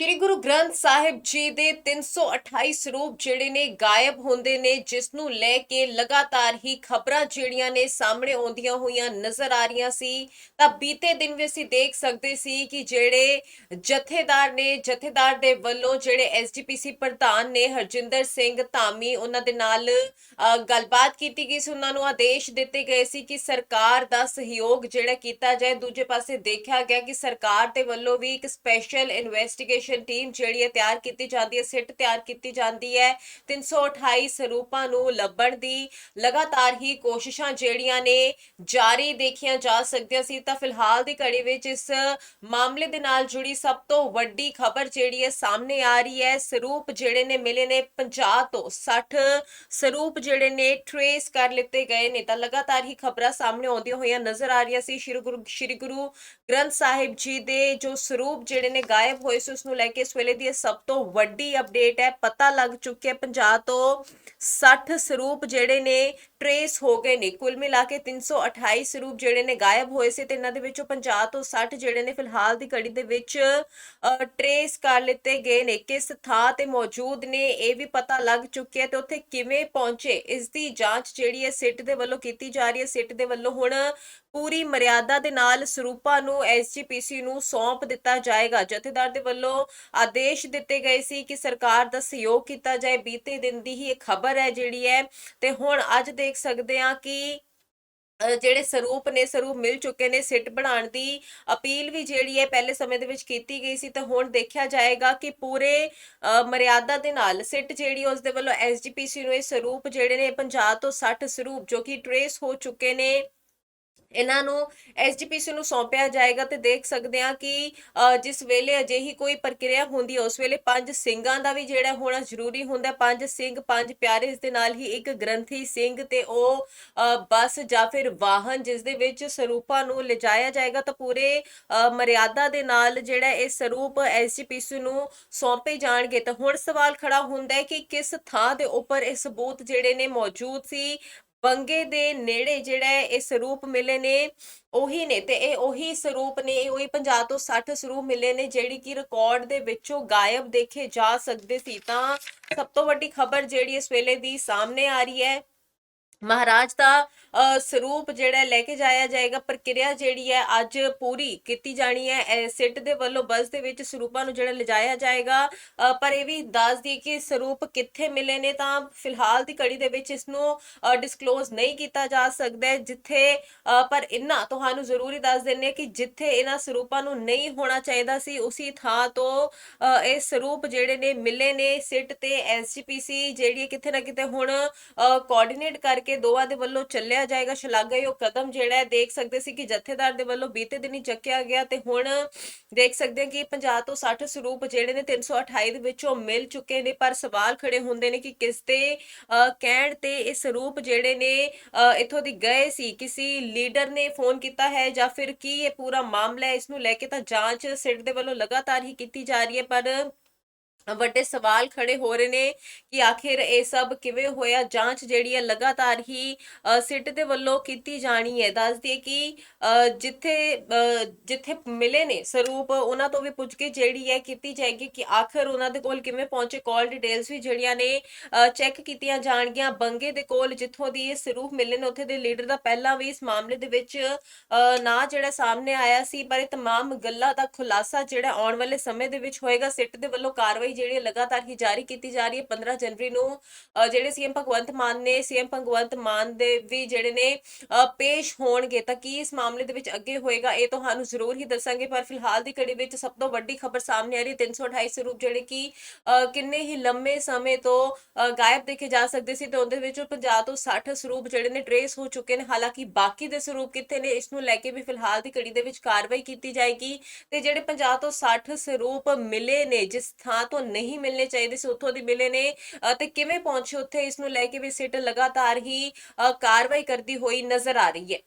ਸ਼੍ਰੀ ਗੁਰੂ ਗ੍ਰੰਥ ਸਾਹਿਬ ਜੀ ਦੇ 328 ਸਰੂਪ ਜਿਹੜੇ ਨੇ ਗਾਇਬ ਹੁੰਦੇ ਨੇ ਜਿਸ ਨੂੰ ਲੈ ਕੇ ਲਗਾਤਾਰ ਹੀ ਖਬਰਾਂ ਜਿਹੜੀਆਂ ਨੇ ਸਾਹਮਣੇ ਆਉਂਦੀਆਂ ਹੋਈਆਂ ਨਜ਼ਰ ਆ ਰਹੀਆਂ ਸੀ। ਤਾਂ ਬੀਤੇ ਦਿਨ ਵੀ ਅਸੀਂ ਦੇਖ ਸਕਦੇ ਸੀ ਕਿ ਜਿਹੜੇ ਜਥੇਦਾਰ ਨੇ, ਜਥੇਦਾਰ ਦੇ ਵੱਲੋਂ ਜਿਹੜੇ ਐਸਜੀਪੀਸੀ ਪ੍ਰਧਾਨ ਨੇ ਹਰਜਿੰਦਰ ਸਿੰਘ ਧਾਮੀ, ਉਹਨਾਂ ਦੇ ਨਾਲ ਗੱਲਬਾਤ ਕੀਤੀ ਗਈ ਸੀ। ਉਹਨਾਂ ਨੂੰ ਆਦੇਸ਼ ਦਿੱਤੇ ਗਏ ਸੀ ਕਿ ਸਰਕਾਰ ਦਾ ਸਹਿਯੋਗ ਜਿਹੜਾ ਕੀਤਾ ਜਾਏ। ਦੂਜੇ ਪਾਸੇ ਦੇਖਿਆ ਗਿਆ ਕਿ ਸਰਕਾਰ ਦੇ ਵੱਲੋਂ ਵੀ ਇੱਕ ਸਪੈਸ਼ਲ ਇਨਵੈਸਟੀਗੇਸ਼ਨ ਟੀਮ ਜਿਹੜੀ ਹੈ ਤਿਆਰ ਕੀਤੀ ਜਾਂਦੀ ਹੈ, ਸਿੱਟ ਤਿਆਰ ਕੀਤੀ ਜਾਂਦੀ ਹੈ। 328 ਸਰੂਪਾਂ ਨੂੰ ਲੱਭਣ ਦੀ ਲਗਾਤਾਰ ਹੀ ਕੋਸ਼ਿਸ਼ਾਂ ਜਿਹੜੀਆਂ ਨੇ ਜਾਰੀ ਦੇਖੀਆਂ ਜਾ ਸਕਦੀਆਂ ਸੀ। ਤਾਂ ਫਿਲਹਾਲ ਦੀ ਘੜੀ ਵਿੱਚ ਇਸ ਮਾਮਲੇ ਦੇ ਨਾਲ ਜੁੜੀ ਸਭ ਤੋਂ ਵੱਡੀ ਖਬਰ ਜਿਹੜੀ ਹੈ ਸਾਹਮਣੇ ਆ ਰਹੀ ਹੈ। ਸਰੂਪ ਜਿਹੜੇ ਨੇ, ਮਿਲੇ ਨੇ 50 ਤੋਂ 60 ਸਰੂਪ ਜਿਹੜੇ ਨੇ ਟਰੇਸ ਕਰ ਲਿੱਤੇ ਗਏ ਨੇ। ਤਾਂ ਲਗਾਤਾਰ ਹੀ ਖਬਰਾਂ ਸਾਹਮਣੇ ਆਉਂਦੀਆਂ ਹੋਈਆਂ ਨਜ਼ਰ ਆ ਰਹੀਆਂ ਸੀ। ਸ਼੍ਰੀ ਗੁਰੂ ਸ਼੍ਰੀ ਗੁਰੂ ਗ੍ਰੰਥ ਸਾਹਿਬ ਜੀ ਦੇ ਜੋ ਸਰੂਪ ਜਿਹੜੇ ਨੇ ਗਾਇਬ ਹੋਏ ਸੀ ਉਸ ਨੂੰ ਲੈ ਕੇ ਇਸ ਵੇਲੇ ਦੀ ਇਹ ਸਭ ਤੋਂ ਵੱਡੀ ਅਪਡੇਟ ਹੈ। ਪਤਾ ਲੱਗ ਚੁੱਕਿਆ 50 ਤੋਂ 60 ਸਰੂਪ ਜਿਹੜੇ ਨੇ ਟਰੇਸ ਹੋ ਗਏ ਨੇ। ਕੁੱਲ ਮਿਲਾ ਕੇ 328 ਸਰੂਪ ਜਿਹੜੇ ਨੇ ਗਾਇਬ ਹੋਏ ਸੀ ਤੇ ਇਹਨਾਂ ਦੇ ਵਿੱਚੋਂ 50 ਤੋਂ 60 ਜਿਹੜੇ ਨੇ ਫਿਲਹਾਲ ਦੀ ਘੜੀ ਦੇ ਵਿੱਚ ਟਰੇਸ ਕਰ ਲਿੱਤੇ ਗਏ ਨੇ। ਕਿਸ ਥਾਂ ਤੇ ਮੌਜੂਦ ਨੇ ਇਹ ਵੀ ਪਤਾ ਲੱਗ ਚੁੱਕਿਆ ਤੇ ਉੱਥੇ ਕਿਵੇਂ ਪਹੁੰਚੇ? ਇਸ ਦੀ ਜਾਂਚ ਜਿਹੜੀ ਹੈ ਸਿੱਟ ਦੇ ਵੱਲੋਂ ਕੀਤੀ ਜਾ ਰਹੀ ਹੈ। ਸਿੱਟ ਦੇ ਵੱਲੋਂ ਹੁਣ ਪੂਰੀ ਮਰਿਆਦਾ ਦੇ ਨਾਲ ਸਰੂਪਾਂ ਨੂੰ ਐਸਜੀਪੀਸੀ ਨੂੰ ਸੌਂਪ ਦਿੱਤਾ ਜਾਏਗਾ। ਜਥੇਦਾਰ ਦੇ ਵੱਲੋਂ ਆਦੇਸ਼ ਦਿੱਤੇ ਗਏ ਸੀ ਕਿ ਸਰਕਾਰ ਦਾ ਸਹਿਯੋਗ ਕੀਤਾ ਜਾਏ। ਬੀਤੇ ਦਿਨ ਦੀ ਹੀ ਇਹ ਖਬਰ ਹੈ ਜਿਹੜੀ ਹੈ, ਤੇ ਹੁਣ ਅੱਜ ਦੇਖ ਸਕਦੇ ਹਾਂ ਕਿ ਜਿਹੜੇ ਸਰੂਪ ਨੇ, ਸਰੂਪ ਮਿਲ ਚੁੱਕੇ ਨੇ। ਸਿੱਟ ਬਣਾਉਣ ਦੀ ਅਪੀਲ ਵੀ ਜਿਹੜੀ ਹੈ ਪਹਿਲੇ ਸਮੇਂ ਦੇ ਵਿੱਚ ਕੀਤੀ ਗਈ ਸੀ, ਤਾਂ ਹੁਣ ਦੇਖਿਆ ਜਾਏਗਾ ਕਿ ਪੂਰੇ ਮਰਿਆਦਾ ਦੇ ਨਾਲ ਸਿੱਟ ਜਿਹੜੀ ਉਸ ਦੇ ਵੱਲੋਂ ਐਸਜੀਪੀਸੀ ਨੂੰ ਇਹ ਸਰੂਪ ਜਿਹੜੇ ਨੇ 50 ਤੋਂ 60 ਸਰੂਪ ਜੋ ਕਿ ਟਰੇਸ ਹੋ ਚੁੱਕੇ ਨੇ। ਇਹਨਾਂ ਨੂੰ ਐਸਜੀਪੀਸੀ ਨੂੰ ਸੌਂਪਿਆ ਜਾਏਗਾ ਤੇ ਦੇਖ ਸਕਦੇ ਹਾਂ ਕਿ ਜਿਸ ਵੇਲੇ ਅਜਿਹੀ ਕੋਈ ਪ੍ਰਕਿਰਿਆ ਹੁੰਦੀ ਉਸ ਵੇਲੇ ਪੰਜ ਸਿੰਘਾਂ ਦਾ ਵੀ ਜਿਹੜਾ ਹੋਣਾ ਜ਼ਰੂਰੀ ਹੁੰਦਾ। ਪੰਜ ਸਿੰਘ ਪੰਜ ਪਿਆਰੇ ਇਸ ਦੇ ਨਾਲ ਹੀ ਇੱਕ ਗ੍ਰੰਥੀ ਸਿੰਘ ਤੇ ਉਹ ਬੱਸ ਜਾਂ ਫਿਰ ਵਾਹਨ ਜਿਸ ਦੇ ਵਿੱਚ ਸਰੂਪਾਂ ਨੂੰ ਲਿਜਾਇਆ ਜਾਏਗਾ ਤਾਂ ਪੂਰੇ ਅ, ਮਰਿਆਦਾ ਦੇ ਨਾਲ ਜਿਹੜਾ ਇਹ ਸਰੂਪ ਐਸਜੀਪੀਸੀ ਨੂੰ ਸੌਂਪੇ ਜਾਣਗੇ। ਤਾਂ ਹੁਣ ਸਵਾਲ ਖੜਾ ਹੁੰਦਾ ਹੈ ਕਿ ਕਿਸ ਥਾਂ ਦੇ ਉੱਪਰ ਇਹ ਸਬੂਤ ਜਿਹੜੇ ਨੇ ਮੌਜੂਦ ਸੀ? ਬੰਗੇ ਦੇ ਨੇੜੇ ਜਿਹੜਾ ਹੈ, ਇਹ ਸਰੂਪ ਮਿਲੇ ਨੇ, ਉਹੀ ਨੇ ਤੇ ਇਹ ਉਹੀ ਸਰੂਪ ਨੇ, ਇਹ ਉਹੀ 50 ਤੋਂ 60 ਸਰੂਪ ਮਿਲੇ ਨੇ ਜਿਹੜੀ ਕਿ ਰਿਕਾਰਡ ਦੇ ਵਿੱਚੋਂ ਗਾਇਬ ਦੇਖੇ ਜਾ ਸਕਦੇ ਸੀ। ਤਾਂ ਸਭ ਤੋਂ ਵੱਡੀ ਖਬਰ ਜਿਹੜੀ ਇਸ ਵੇਲੇ ਦੀ ਸਾਹਮਣੇ ਆ ਰਹੀ ਹੈ ਮਹਾਰਾਜ ਦਾ ਸਰੂਪ ਜਿਹੜਾ ਲੈ ਕੇ ਜਾਇਆ ਜਾਏਗਾ, ਪ੍ਰਕਿਰਿਆ ਜਿਹੜੀ ਹੈ ਅੱਜ ਪੂਰੀ ਕੀਤੀ ਜਾਣੀ ਹੈ। ਸਿੱਟ ਦੇ ਵੱਲੋਂ ਬੱਸ ਦੇ ਵਿੱਚ ਸਰੂਪਾਂ ਨੂੰ ਜਿਹੜਾ ਲਿਜਾਇਆ ਜਾਏਗਾ। ਪਰ ਇਹ ਵੀ ਦੱਸ ਦੀ ਕਿ ਸਰੂਪ ਕਿੱਥੇ ਮਿਲੇ ਨੇ ਤਾਂ ਫਿਲਹਾਲ ਦੀ ਕੜੀ ਦੇ ਵਿੱਚ ਇਸ ਨੂੰ ਡਿਸਕਲੋਜ਼ ਨਹੀਂ ਕੀਤਾ ਜਾ ਸਕਦਾ ਜਿੱਥੇ ਪਰ ਇੰਨਾ ਤੁਹਾਨੂੰ ਜ਼ਰੂਰੀ ਦੱਸ ਦਿੰਨੇ ਕਿ ਜਿੱਥੇ ਇਹਨਾਂ ਸਰੂਪਾਂ ਨੂੰ ਨਹੀਂ ਹੋਣਾ ਚਾਹੀਦਾ ਸੀ, ਉਸੇ ਥਾਂ ਤੋਂ ਇਹ ਸਰੂਪ ਜਿਹੜੇ ਨੇ ਮਿਲੇ ਨੇ ਸਿੱਟ ਤੇ ਐਸਜੀਪੀਸੀ ਜਿਹੜੀ ਹੈ ਕਿਤੇ ਨਾ ਕਿਤੇ ਹੁਣ ਕੋਆਰਡੀਨੇਟ ਕਰਕੇ ਦੋਵਾਂ ਦੇ ਵੱਲੋਂ ਚੱਲਿਆ ਜਾਏਗਾ ਸ਼ਲਾਘਾਯੋਗ ਕਦਮ ਜਿਹੜਾ ਹੈ ਦੇਖ ਸਕਦੇ ਸੀ ਕਿ ਜਥੇਦਾਰ ਦੇ ਵੱਲੋਂ ਬੀਤੇ ਦਿਨੀ ਚੱਕਿਆ ਗਿਆ ਤੇ ਹੁਣ ਦੇਖ ਸਕਦੇ ਹਾਂ ਕਿ 50 ਤੋਂ 60 ਸਰੂਪ ਜਿਹੜੇ ਨੇ 328 ਦੇ ਵਿੱਚੋਂ ਮਿਲ ਚੁੱਕੇ ਨੇ ਪਰ ਸਵਾਲ ਖੜੇ ਹੁੰਦੇ ਨੇ ਕਿ ਕਿਸ ਦੇ ਕਹਿਣ ਤੇ ਇਹ ਸਰੂਪ ਜਿਹੜੇ ਨੇ ਅ, ਇੱਥੋਂ ਦੀ ਗਏ ਸੀ ਕਿਸੇ ਲੀਡਰ ਨੇ ਫੋਨ ਕੀਤਾ ਹੈ ਜਾਂ ਫਿਰ ਕੀ ਇਹ ਪੂਰਾ ਮਾਮਲਾ ਹੈ ਇਸ ਨੂੰ ਲੈ ਕੇ ਤਾਂ ਜਾਂਚ ਸਿੱਟ ਦੇ ਵੱਲੋਂ ਲਗਾਤਾਰ ਹੀ ਕੀਤੀ ਜਾ ਰਹੀ ਹੈ ਪਰ ਵੱਡੇ ਸਵਾਲ ਖੜੇ ਹੋ ਰਹੇ ਨੇ ਕਿ ਆਖਿਰ ਇਹ ਸਭ ਕਿਵੇਂ ਹੋਇਆ ਜਾਂਚ ਜਿਹੜੀ ਹੈ ਲਗਾਤਾਰ ਹੀ ਅ, ਸਿੱਟ ਦੇ ਵੱਲੋਂ ਕੀਤੀ ਜਾਣੀ ਹੈ ਦੱਸ ਦਈਏ ਕਿ ਅ, ਜਿੱਥੇ ਅ, ਜਿੱਥੇ ਮਿਲੇ ਨੇ ਸਰੂਪ ਉਹਨਾਂ ਤੋਂ ਵੀ ਪੁੱਛ ਕੇ ਜਿਹੜੀ ਹੈ ਕੀਤੀ ਜਾਏਗੀ ਕਿ ਆਖਿਰ ਉਹਨਾਂ ਦੇ ਕੋਲ ਕਿਵੇਂ ਪਹੁੰਚੇ ਕਾਲ ਡਿਟੇਲਸ ਵੀ ਜਿਹੜੀਆਂ ਨੇ ਚੈੱਕ ਕੀਤੀਆਂ ਜਾਣਗੀਆਂ ਬੰਗੇ ਦੇ ਕੋਲ ਜਿੱਥੋਂ ਦੀ ਇਹ ਸਰੂਪ ਮਿਲੇ ਨੇ ਉੱਥੇ ਦੇ ਲੀਡਰ ਦਾ ਪਹਿਲਾਂ ਵੀ ਇਸ ਮਾਮਲੇ ਦੇ ਵਿੱਚ ਅ, ਨਾਂ ਜਿਹੜਾ ਸਾਹਮਣੇ ਆਇਆ ਸੀ ਪਰ ਇਹ तमाम ਗੱਲਾਂ ਦਾ ਖੁਲਾਸਾ ਜਿਹੜਾ ਆਉਣ ਵਾਲੇ ਸਮੇਂ ਦੇ ਵਿੱਚ ਹੋਏਗਾ ਸਿੱਟ ਦੇ ਵੱਲੋਂ ਕਾਰਵਾਈ ਜਿਹੜੀ ਲਗਾਤਾਰ ਹੀ ਜਾਰੀ ਕੀਤੀ ਜਾ ਰਹੀ ਹੈ 15 ਜਨਵਰੀ ਨੂੰ ਅ, ਜਿਹੜੇ ਸੀਐਮ ਭਗਵੰਤ ਮਾਨ ਨੇ ਸੀਐਮ ਭਗਵੰਤ ਮਾਨ ਦੇ ਵੀ ਜਿਹੜੇ ਨੇ ਪੇਸ਼ ਹੋਣਗੇ ਤਾਂ ਕੀ ਇਸ ਮਾਮਲੇ ਦੇ ਵਿੱਚ ਅੱਗੇ ਹੋਏਗਾ ਇਹ ਤੁਹਾਨੂੰ ਜ਼ਰੂਰ ਹੀ ਦੱਸਾਂਗੇ ਪਰ ਫਿਲਹਾਲ ਦੀ ਘੜੀ ਵਿੱਚ ਸਭ ਤੋਂ ਵੱਡੀ ਖਬਰ ਸਾਹਮਣੇ ਆ ਰਹੀ 328 ਸਰੂਪ ਜਿਹੜੇ ਕਿ ਕਿੰਨੇ ਹੀ ਲੰਮੇ ਸਮੇਂ ਤੋਂ ਗਾਇਬ ਦੇਖੇ ਜਾ ਸਕਦੇ ਸੀ ਤੇ ਉਹਦੇ ਵਿੱਚੋਂ 50 ਤੋਂ 60 ਸਰੂਪ ਜਿਹੜੇ ਨੇ ਟਰੇਸ ਹੋ ਚੁੱਕੇ ਨੇ ਹਾਲਾਂਕਿ ਬਾਕੀ ਦੇ ਸਰੂਪ ਕਿੱਥੇ ਨੇ ਇਸ ਨੂੰ ਲੈ ਕੇ ਵੀ ਫਿਲਹਾਲ ਦੀ ਘੜੀ ਦੇ ਵਿੱਚ ਕਾਰਵਾਈ ਕੀਤੀ ਜਾਏਗੀ ਤੇ ਜਿਹੜੇ 50 ਤੋਂ 60 ਸਰੂਪ ਮਿਲੇ ਨੇ ਜਿਸ ਥਾਂ ਤੋਂ ਨਹੀਂ ਮਿਲਣੇ ਚਾਹੀਦੇ ਸੀ ਉੱਥੋਂ ਦੀ ਮਿਲੇ ਨੇ। ਤੇ ਕਿਵੇਂ ਪਹੁੰਚੇ ਉੱਥੇ? ਇਸ ਨੂੰ ਲੈ ਕੇ ਵੀ ਸਿੱਟ ਲਗਾਤਾਰ ਹੀ ਅ, ਕਾਰਵਾਈ ਕਰਦੀ ਹੋਈ ਨਜ਼ਰ ਆ ਰਹੀ ਹੈ।